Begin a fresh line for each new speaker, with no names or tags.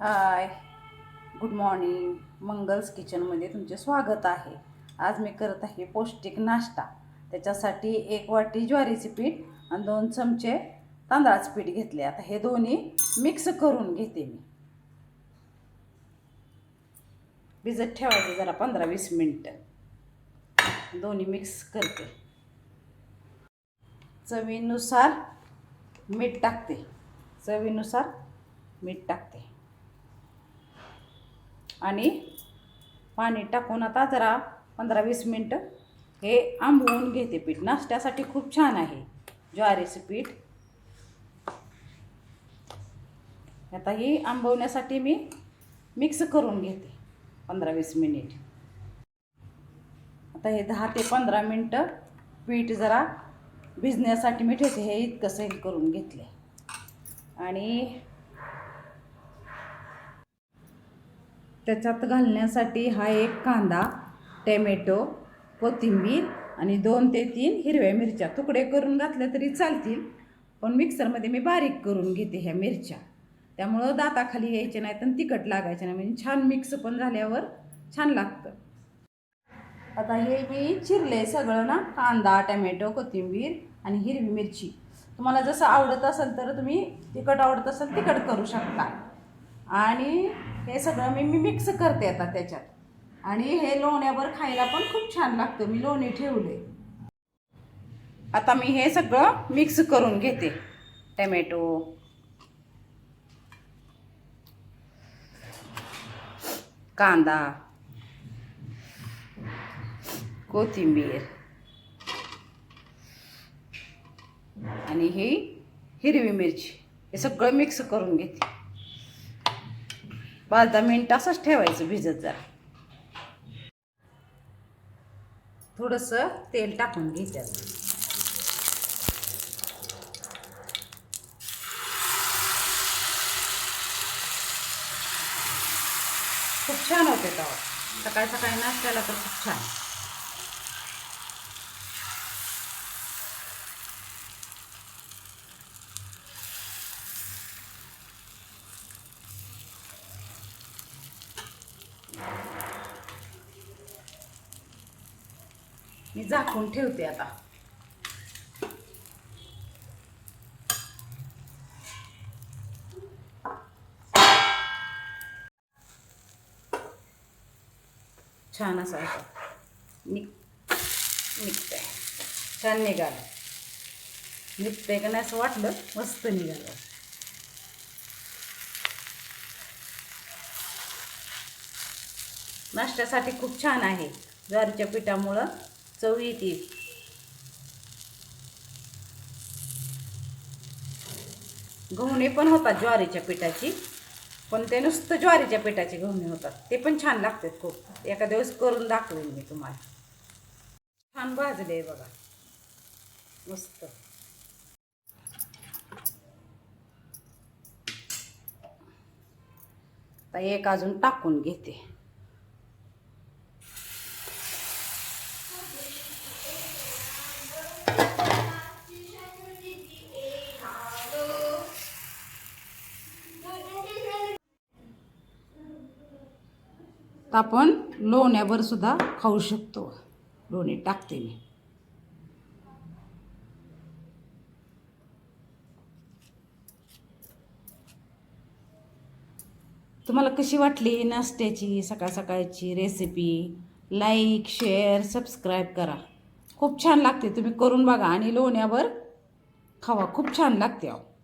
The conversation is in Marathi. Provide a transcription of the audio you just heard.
हाय. गुड मॉर्निंग मंगल्स किचनमध्ये तुमचे स्वागत आहे. आज मी करत आहे पौष्टिक नाश्ता. त्याच्यासाठी एक वाटी ज्वारीचे पीठ आणि दोन चमचे तांदळाचं पीठ घेतले. आता हे दोन्ही मिक्स करून घेते मी. भिजत ठेवायचं जरा पंधरा वीस मिनटं. दोन्ही मिक्स करते. चवीनुसार मीठ टाकते. चवीनुसार मीठ टाकते. आणि पाणी टाकून आता जरा पंधरा वीस मिनटं हे आंबवून घेते पीठ. नाश्त्यासाठी खूप छान आहे ज्वारीचं पीठ आता ही आंबवण्यासाठी मी मिक्स करून घेते पंधरा वीस मिनिट. आता हे दहा ते पंधरा मिनटं पीठ जरा भिजण्यासाठी मी ठेवते. हे इतकं सैल करून घेतले आणि त्याच्यात घालण्यासाठी हा एक कांदा टॅमॅटो कोथिंबीर आणि दोन ते तीन हिरव्या मिरच्या. तुकडे करून घातल्या तरी चालतील पण मिक्सरमध्ये मी बारीक करून घेते ह्या मिरच्या. त्यामुळं दाताखाली यायचे नाहीत आणि तिखट लागायचे नाही. म्हणजे छान मिक्स पण झाल्यावर छान लागतं. आता हे मी चिरले सगळं ना कांदा टॅमॅटो कोथिंबीर आणि हिरवी मिरची. तुम्हाला जसं आवडत असेल तर तुम्ही तिखट आवडत असेल तिखट करू शकता. आणि हे सगळं मी मी मिक्स करते आता त्याच्यात. आणि हे लोण्यावर खायला पण खूप छान लागतं. मी लोणी ठेवले. आता मी हे सगळं मिक्स करून घेते. टमॅटो. कांदा. कोथिंबीर. आणि ही हिरवी मिरची. हे सगळं मिक्स करून घेते. पाच दहा मिनिट असंच ठेवायचं भिजत जरा. थोडंसं तेल टाकून घ्यायचं. खूप छान होते तेव्हा सकाळी सकाळी नाश्त्याला तर खूप छान. मी झाकून ठेवते आता. छान असा होता निघ निघतंय. छान निघालं. निघतंय का नाही असं वाटलं? मस्त निघालं. नाश्त्यासाठी खूप छान आहे. ज्वारीच्या पिठामुळं चव येते गव्हाणे पण होतात ज्वारीच्या पिठाची. पण ते नुसतं ज्वारीच्या पिठाचे गव्हाणे होतात. ते पण छान लागतात खूप. एका दिवस करून दाखवेन मी तुम्हाला. छान भाजले बघा. मस्त. आता एक अजून टाकून घेते. तर आपण लोण्यावर सुद्धा खाऊ शकतो. लोणी टाकते मी. तुम्हाला कशी वाटली नाश्त्याची सकाळ सकाळची रेसिपी लाईक शेअर सबस्क्राईब करा. खूप छान लागते. तुम्ही करून बघा आणि लोण्यावर खावा. खूप छान लागते अहो.